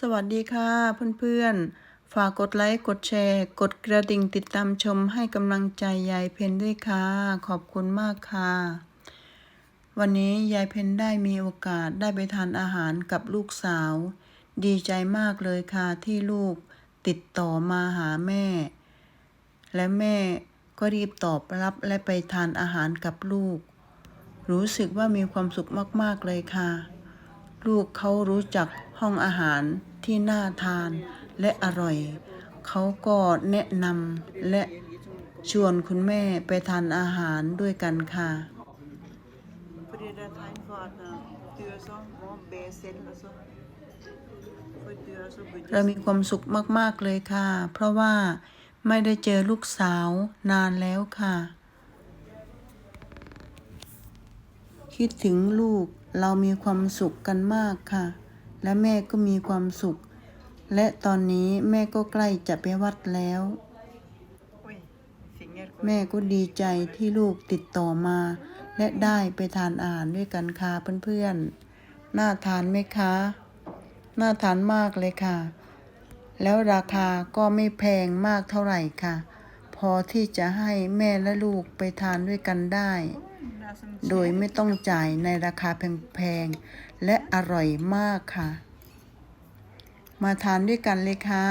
สวัสดีค่ะเพื่อนๆ ฝากกดไลค์กดแชร์ กดกระดิ่งติดตามชมให้กำลังใจยายเพนด้วยค่ะ ขอบคุณมากค่ะ วันนี้ยายเพนได้มีโอกาสได้ไปทานอาหารกับลูกสาว ดีใจมากเลยค่ะที่ลูกติดต่อมาหาแม่ และแม่ก็รีบตอบรับและไปทานอาหารกับลูก รู้สึกว่ามีความสุขมากๆเลยค่ะ ลูกเขารู้จักห้องอาหารที่น่าทานและอร่อย เขาก็แนะนำและชวนคุณแม่ไปทานอาหารด้วยกันค่ะ เรามีความสุขมาก ๆ เลยค่ะ เพราะว่าไม่ได้เจอลูกสาวนานแล้วค่ะ คิดถึงลูกเรามีความสุขกันมากค่ะ และแม่ก็มีความสุข และตอนนี้แม่ก็ใกล้จะไปวัดแล้ว แม่ก็ดีใจที่ลูกติดต่อมา และได้ไปทานอาหารด้วยกันค่ะเพื่อนๆ น่าทานไหมคะ น่าทานมากเลยค่ะ แล้วราคาก็ไม่แพงมากเท่าไหร่ค่ะ พอที่จะให้แม่และลูกไปทานด้วยกันได้ โดยไม่ต้องจ่ายในราคาแพงๆ และอร่อยมากค่ะ มาทานด้วยกันเลยค่ะ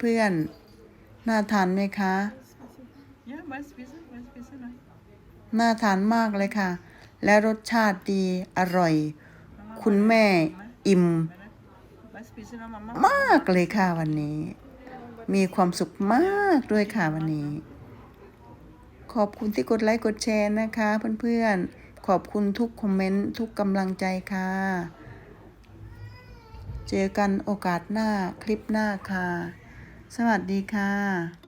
เพื่อนๆ น่าทานไหมคะ Ja, maar spisen, maar spisen. hè. น่าทานมากเลยค่ะ และรสชาติดีอร่อย คุณแม่อิ่ม Maar spisen dan mama. มากเลยค่ะวันนี้ มีความสุขมากด้วยค่ะวันนี้ ขอบคุณที่กดไลค์กดแชร์นะคะ เพื่อนๆ ขอบคุณทุกคอมเมนต์ทุกกำลังใจค่ะ เจอกันโอกาสหน้าคลิปหน้าค่ะ สวัสดีค่ะ